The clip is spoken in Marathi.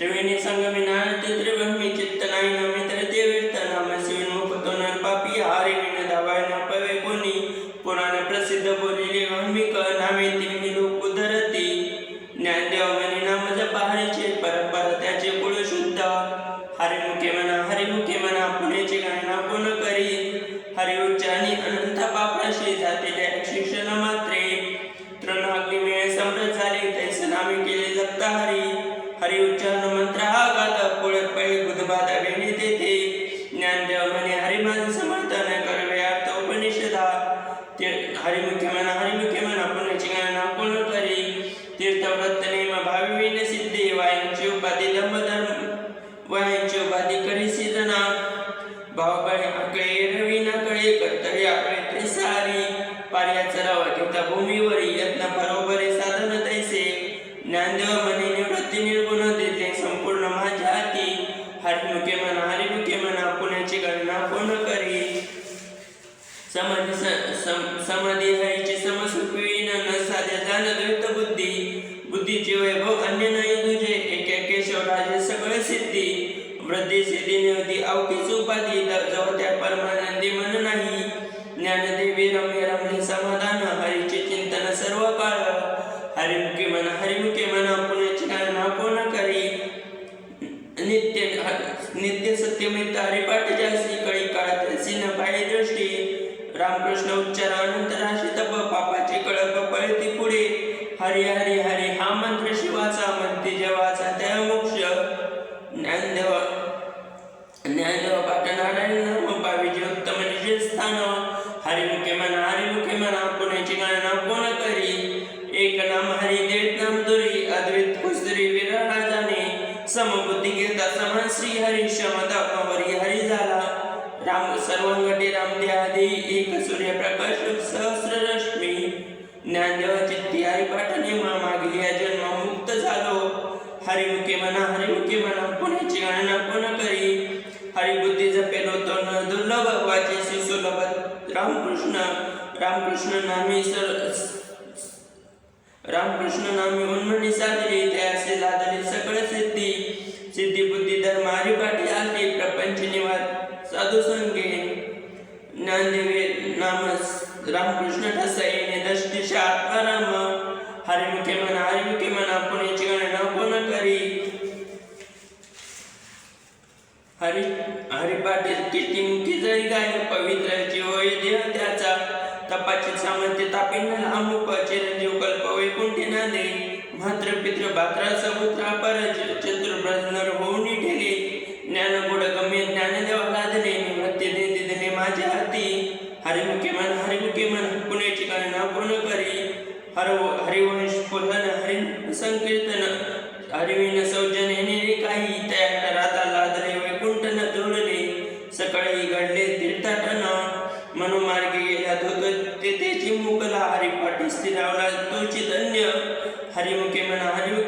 त्रिवेणी संगमी ते त्रिब्रह्मी चित्त नाही नमित्र ते समाधी स- सम- समाधी न साध्या जाण द्वैत बुद्धी. बुद्धीचे वैभव अन्य नाही तुझे. एके केशवराजे सगळे सिद्धी. वृद्धी सिद्धी निवती अवकीच उपाधी. जवत्या परमानंदी मन नाही. ज्ञानदेवी रम्य रमले समाधान. हरीचे चिंतन सर्व काळ. हरिमुखी मन हरिमुखी म्हणा पुण्याची गणना कोण करी? नित्य नित्य सत्यमित हरिपाठ हरी हरी हरी हा मंत्र शिवाचा म्हणते जेवाचा त्या मोक्ष ज्ञानदेव ज्ञानदेव पाठ नारायण नाम पाविजे उत्तम निजे स्थान हरिमुखे म्हणा हरिमुखे म्हणा पुण्याची गणना कोण करी? एक नाम हरी देव नाम दुरी अद्वैत कुसरी विरळा जाणे. समबुद्धी घेता समान श्री हरी शमदात्मावरी हरी झाला. राम सर्वंगटी रामदेहादी एक सूर्य हरिमुखे म्हणा हरिमुखे म्हणा पुण्याची गणना कोण करी. हरिबुद्धी जपेलो तो न दुर्लभ वाचे सुलभ रामकृष्ण रामकृष्ण नामी सर रामकृष्ण नामी उन्मणी साधली त्यासे लादली सकळ सिद्धी. सिद्धी बुद्धी धर्म पाठी आली प्रपंच निवार साधू संगे. ज्ञानदेवे नाम रामकृष्ण ठसईने हरी हरिपाटील किती मुखी जळी गाय पवित्राची होय देह त्याचा. तपाची सामर्थ्य तापिन अमुक चिरंजीव कल्प वैकुंठी नांदे. मात्र पित्र बात्रा समुद्रा पर चतुर्ब्रजनर होऊन ठेले ज्ञान गुड गम्य ज्ञान ज्ञानदेव लादले निवृत्ती दे दिदने माझ्या हाती. हरिमुखे मन हरिमुखे मन पुण्याची गणना पूर्ण करी. हर हरिवंश पुलन हरि संकीर्तन हरिविन हरिमुखला हरिपाठी स्थिरावला तोची धन्य. हरिमुखे म्हणा हरिमुख